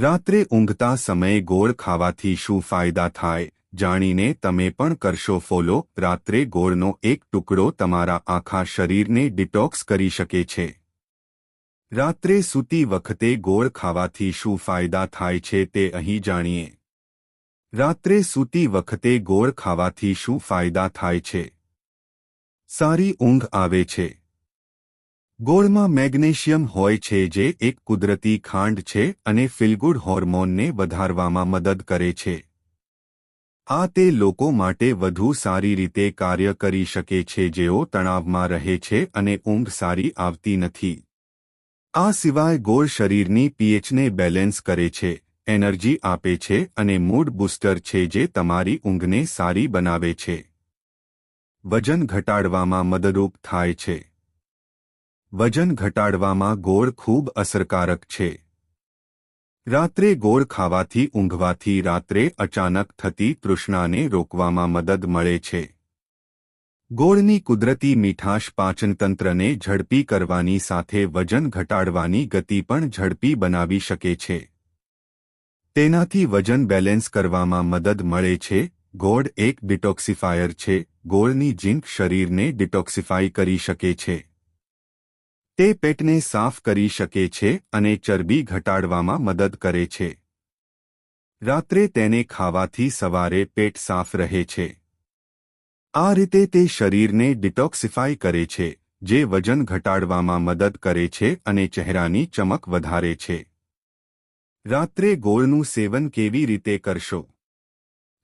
રાત્રે ઊંઘતા સમયે ગોળ ખાવાથી શું ફાયદા થાય, જાણીને તમે પણ કરશો ફોલો. રાત્રે ગોળનો એક ટુકડો તમારા આખા શરીરને ડિટોક્સ કરી શકે છે. રાત્રે સૂતી વખતે ગોળ ખાવાથી શું ફાયદા થાય છે તે અહીં જાણીએ. રાત્રે સૂતી વખતે ગોળ ખાવાથી શું ફાયદા થાય છે? સારી ઊંઘ આવે છે. ગોળમાં મેગ્નેશિયમ હોય છે જે એક કુદરતી ખાંડ છે અને ફિલગુડ હોર્મોનને વધારવામાં મદદ કરે છે. આ તે લોકો માટે વધુ સારી રીતે કાર્ય કરી શકે છે જેઓ તણાવમાં રહે છે અને ઊંઘ સારી આવતી નથી. આ સિવાય ગોળ શરીરની પીએચને બેલેન્સ કરે છે, એનર્જી આપે છે અને મૂડ બૂસ્ટર છે જે તમારી ઊંઘને સારી બનાવે છે. વજન ઘટાડવામાં મદદરૂપ થાય છે. વજન ઘટાડવામાં ગોળ ખૂબ અસરકારક છે. રાત્રે ગોળ ખાવાથી ઊંઘવાથી રાત્રે અચાનક થતી તૃષ્ણાને રોકવામાં મદદ મળે છે. ગોળની કુદરતી મીઠાશ પાચનતંત્રને ઝડપી કરવાની સાથે વજન ઘટાડવાની ગતિ પણ ઝડપી બનાવી શકે છે. તેનાથી વજન બેલેન્સ કરવામાં મદદ મળે છે. ગોળ એક ડિટોક્સિફાયર છે. ગોળની જિંક શરીરને ડિટોક્સિફાઈ કરી શકે છે. તે પેટને સાફ કરી શકે છે અને ચરબી ઘટાડવામાં મદદ કરે છે. રાત્રે તેને ખાવાથી સવારે પેટ સાફ રહે છે. આ રીતે તે શરીરને ડિટોક્સિફાઈ કરે છે, જે વજન ઘટાડવામાં મદદ કરે છે અને ચહેરાની ચમક વધારે છે. રાત્રે ગોળનું સેવન કેવી રીતે કરશો?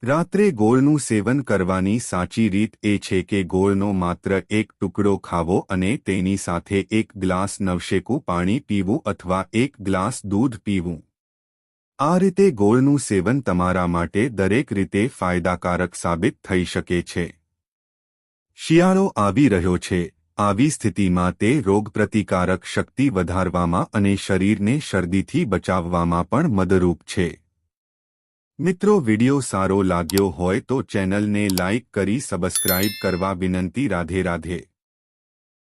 રાત્રે ગોળનું સેવન કરવાની સાચી રીત એ છે કે ગોળનો માત્ર એક ટુકડો ખાવો અને તેની સાથે એક ગ્લાસ નવશેકું પાણી પીવું અથવા એક ગ્લાસ દૂધ પીવું. આ રીતે ગોળનું સેવન તમારા માટે દરેક રીતે ફાયદાકારક સાબિત થઈ શકે છે. શિયાળો આવી રહ્યો છે. આવી સ્થિતિમાં તે રોગપ્રતિકારક શક્તિ વધારવામાં અને શરીરને શરદીથી બચાવવામાં પણ મદરૂપ છે. મિત્રો વિડિયો સારો લાગ્યો હોય તો ચેનલને લાઇક કરી સબસ્ક્રાઇબ કરવા વિનંતી. રાધે રાધે.